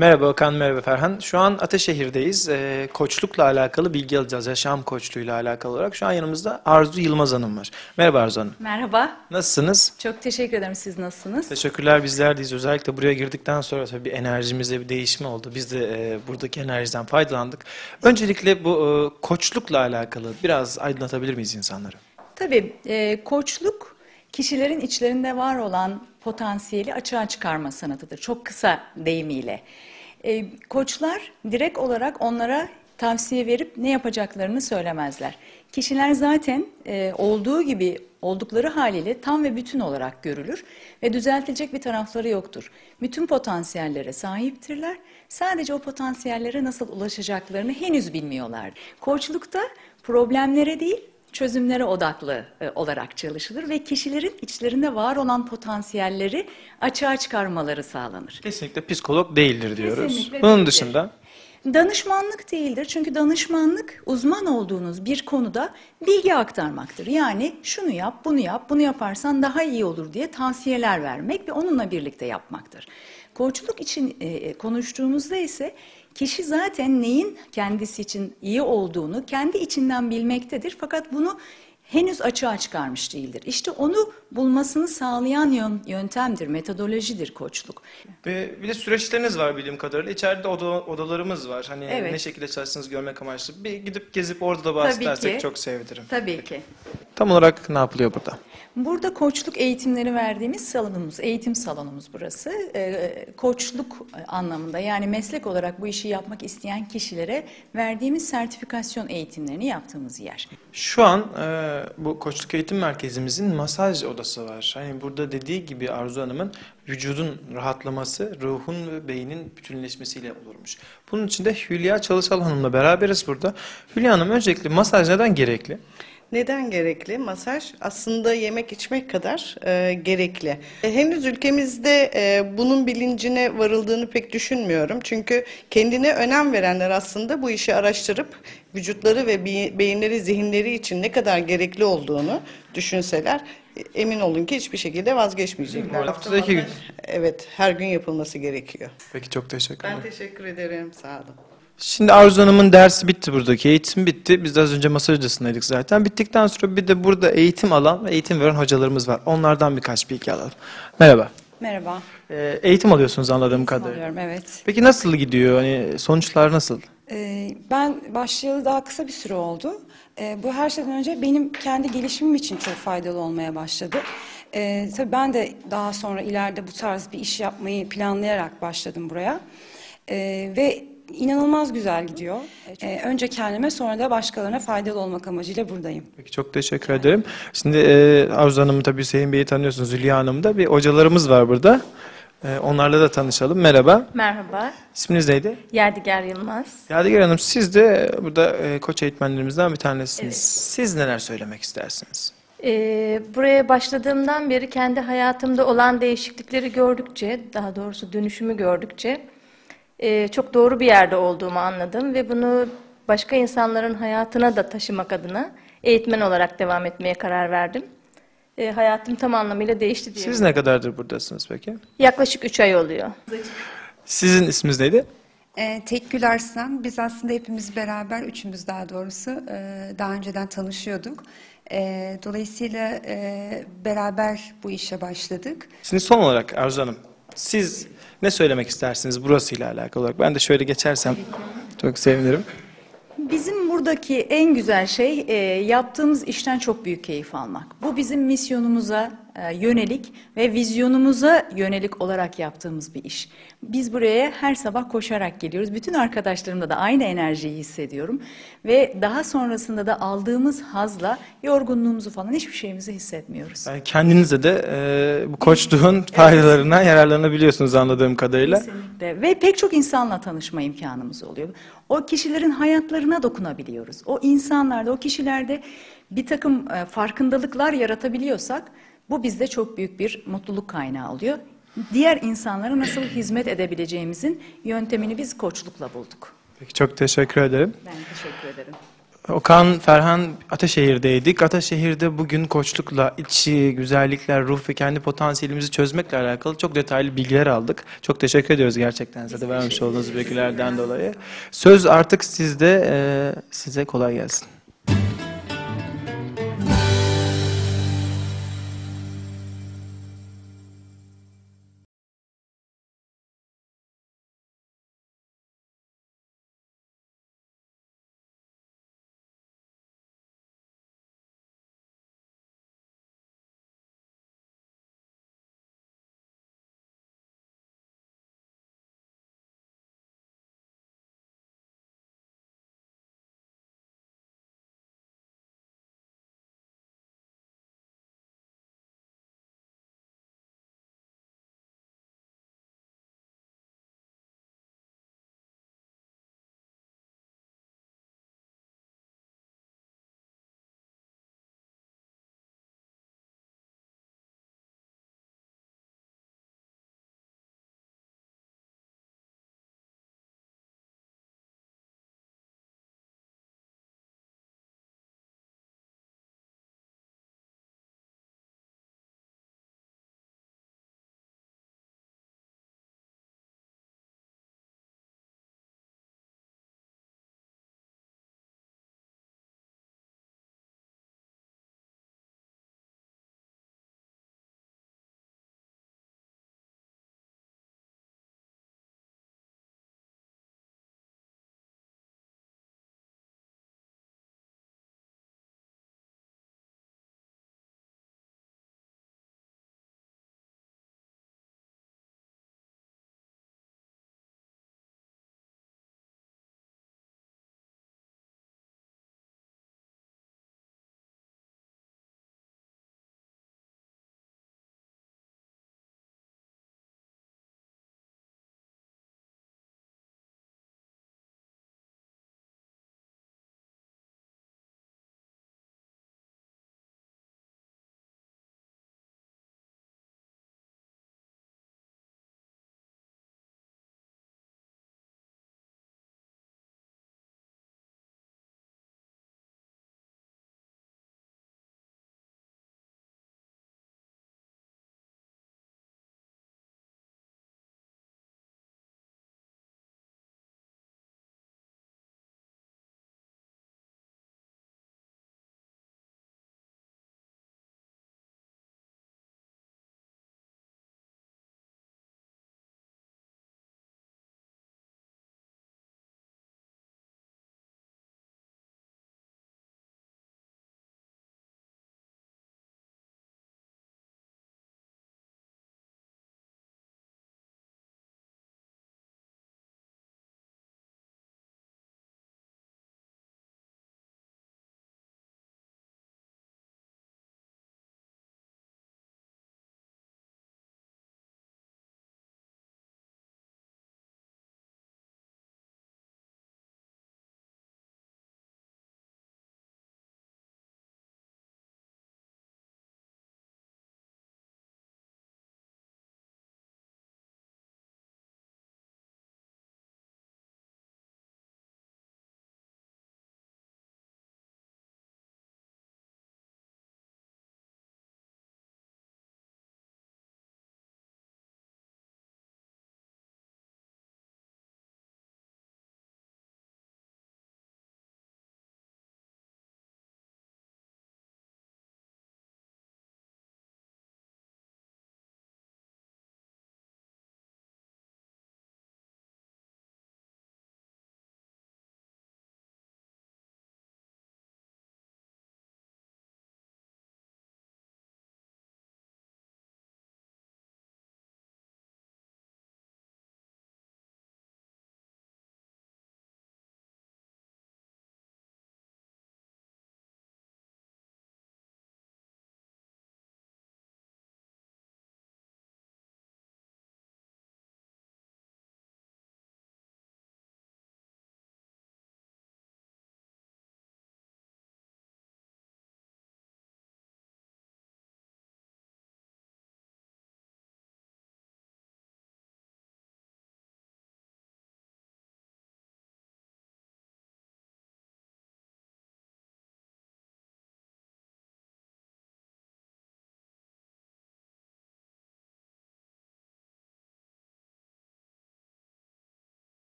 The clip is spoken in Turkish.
Merhaba Okan, merhaba Ferhan. Şu an Ateşehir'deyiz. Ee, koçlukla alakalı bilgi alacağız. Yaşam koçluğuyla alakalı olarak. Şu an yanımızda Arzu Yılmaz Hanım var. Merhaba Arzu Hanım. Merhaba. Nasılsınız? Çok teşekkür ederim. Siz nasılsınız? Teşekkürler bizler deyiz. Özellikle buraya girdikten sonra tabii bir enerjimizde bir değişme oldu. Biz de e, buradaki enerjiden faydalandık. Öncelikle bu e, koçlukla alakalı biraz aydınlatabilir miyiz insanları? Tabii e, koçluk kişilerin içlerinde var olan potansiyeli açığa çıkarma sanatıdır. Çok kısa deyimiyle. E, koçlar direkt olarak onlara tavsiye verip ne yapacaklarını söylemezler. Kişiler zaten e, olduğu gibi oldukları haliyle tam ve bütün olarak görülür ve düzeltilecek bir tarafları yoktur. Bütün potansiyellere sahiptirler. Sadece o potansiyellere nasıl ulaşacaklarını henüz bilmiyorlar. Koçlukta problemlere değil, çözümlere odaklı e, olarak çalışılır ve kişilerin içlerinde var olan potansiyelleri açığa çıkarmaları sağlanır. Kesinlikle psikolog değildir diyoruz. Kesinlikle Bunun değildir. dışında Danışmanlık değildir çünkü danışmanlık uzman olduğunuz bir konuda bilgi aktarmaktır. Yani şunu yap, bunu yap, bunu yaparsan daha iyi olur diye tavsiyeler vermek ve onunla birlikte yapmaktır. Koçluk için e, konuştuğumuzda ise kişi zaten neyin kendisi için iyi olduğunu kendi içinden bilmektedir. Fakat bunu henüz açığa çıkarmış değildir. İşte onu bulmasını sağlayan yön- yöntemdir, metodolojidir koçluk. Ve bir de süreçleriniz var bildiğim kadarıyla. İçeride oda, odalarımız var. Hani Evet. ne şekilde çalıştığınızı görmek amaçlı. Bir gidip gezip orada da bahsedersek çok sevinirim. Tabii ki. Tam olarak ne yapılıyor burada? Burada koçluk eğitimleri verdiğimiz salonumuz, eğitim salonumuz burası. Ee, koçluk anlamında yani meslek olarak bu işi yapmak isteyen kişilere verdiğimiz sertifikasyon eğitimlerini yaptığımız yer. Şu an e, bu koçluk eğitim merkezimizin masaj odası var. Hani burada dediği gibi Arzu Hanım'ın vücudun rahatlaması, ruhun ve beynin bütünleşmesiyle olurmuş. Bunun için de Hülya Çalışal Hanım'la beraberiz burada. Hülya Hanım öncelikle masaj neden gerekli? Neden gerekli? Masaj aslında yemek içmek kadar e, gerekli. E, henüz ülkemizde e, bunun bilincine varıldığını pek düşünmüyorum. Çünkü kendine önem verenler aslında bu işi araştırıp vücutları ve be- beyinleri, zihinleri için ne kadar gerekli olduğunu düşünseler e, emin olun ki hiçbir şekilde vazgeçmeyecekler. Haftadaki gün. Evet, her gün yapılması gerekiyor. Peki çok teşekkür ederim. Ben teşekkür ederim. Sağ olun. Şimdi Arzu Hanım'ın dersi bitti buradaki. Eğitim bitti. Biz de az önce masaj odasındaydık zaten. Bittikten sonra bir de burada eğitim alan ve eğitim veren hocalarımız var. Onlardan birkaç bilgi alalım. Merhaba. Merhaba. Ee, eğitim alıyorsunuz anladığım kadarıyla. Alıyorum evet. Peki nasıl gidiyor? Hani sonuçlar nasıl? Ee, ben başlayalı daha kısa bir süre oldu. Ee, bu her şeyden önce benim kendi gelişimim için çok faydalı olmaya başladı. Ee, tabii ben de daha sonra ileride bu tarz bir iş yapmayı planlayarak başladım buraya. Ee, ve inanılmaz güzel gidiyor. Ee, önce kendime sonra da başkalarına faydalı olmak amacıyla buradayım. Peki çok teşekkür ederim. Şimdi e, Arzu Hanım'ı tabii Hüseyin Bey'i tanıyorsunuz. Hülya Hanım da bir hocalarımız var burada. E, onlarla da tanışalım. Merhaba. Merhaba, İsminiz neydi? Yadigar Yılmaz. Yadigar Hanım siz de burada e, koç eğitmenlerimizden bir tanesiniz. Evet. Siz neler söylemek istersiniz? Ee, buraya başladığımdan beri kendi hayatımda olan değişiklikleri gördükçe, daha doğrusu dönüşümü gördükçe e, çok doğru bir yerde olduğumu anladım ve bunu başka insanların hayatına da taşımak adına eğitmen olarak devam etmeye karar verdim. E, hayatım tam anlamıyla değişti diye. Siz ne kadardır buradasınız peki? Yaklaşık 3 ay oluyor. Sizin isminiz neydi? Ee, Tekkül Arslan, biz aslında hepimiz beraber, üçümüz daha doğrusu e, daha önceden tanışıyorduk. E, dolayısıyla e, beraber bu işe başladık. Şimdi son olarak Arzu Hanım, siz ne söylemek istersiniz burasıyla alakalı olarak? Ben de şöyle geçersem çok sevinirim. Bizim buradaki en güzel şey e, yaptığımız işten çok büyük keyif almak. Bu bizim misyonumuza yönelik ve vizyonumuza yönelik olarak yaptığımız bir iş. Biz buraya her sabah koşarak geliyoruz. Bütün arkadaşlarımda da aynı enerjiyi hissediyorum. Ve daha sonrasında da aldığımız hazla yorgunluğumuzu falan hiçbir şeyimizi hissetmiyoruz. Yani kendinize de e, bu koçluğun faydalarından yararlanabiliyorsunuz anladığım kadarıyla. Kesinlikle. Ve pek çok insanla tanışma imkanımız oluyor. O kişilerin hayatlarına dokunabiliyoruz. O insanlarda, o kişilerde bir takım e, farkındalıklar yaratabiliyorsak bu bizde çok büyük bir mutluluk kaynağı oluyor. Diğer insanlara nasıl hizmet edebileceğimizin yöntemini biz koçlukla bulduk. Peki çok teşekkür ederim. Ben teşekkür ederim. Okan, Ferhan Ataşehir'deydik. Ataşehir'de bugün koçlukla, içi, güzellikler, ruh ve kendi potansiyelimizi çözmekle alakalı çok detaylı bilgiler aldık. Çok teşekkür ediyoruz gerçekten size de vermiş olduğunuz bilgilerden dolayı. Söz artık sizde. Ee, size kolay gelsin.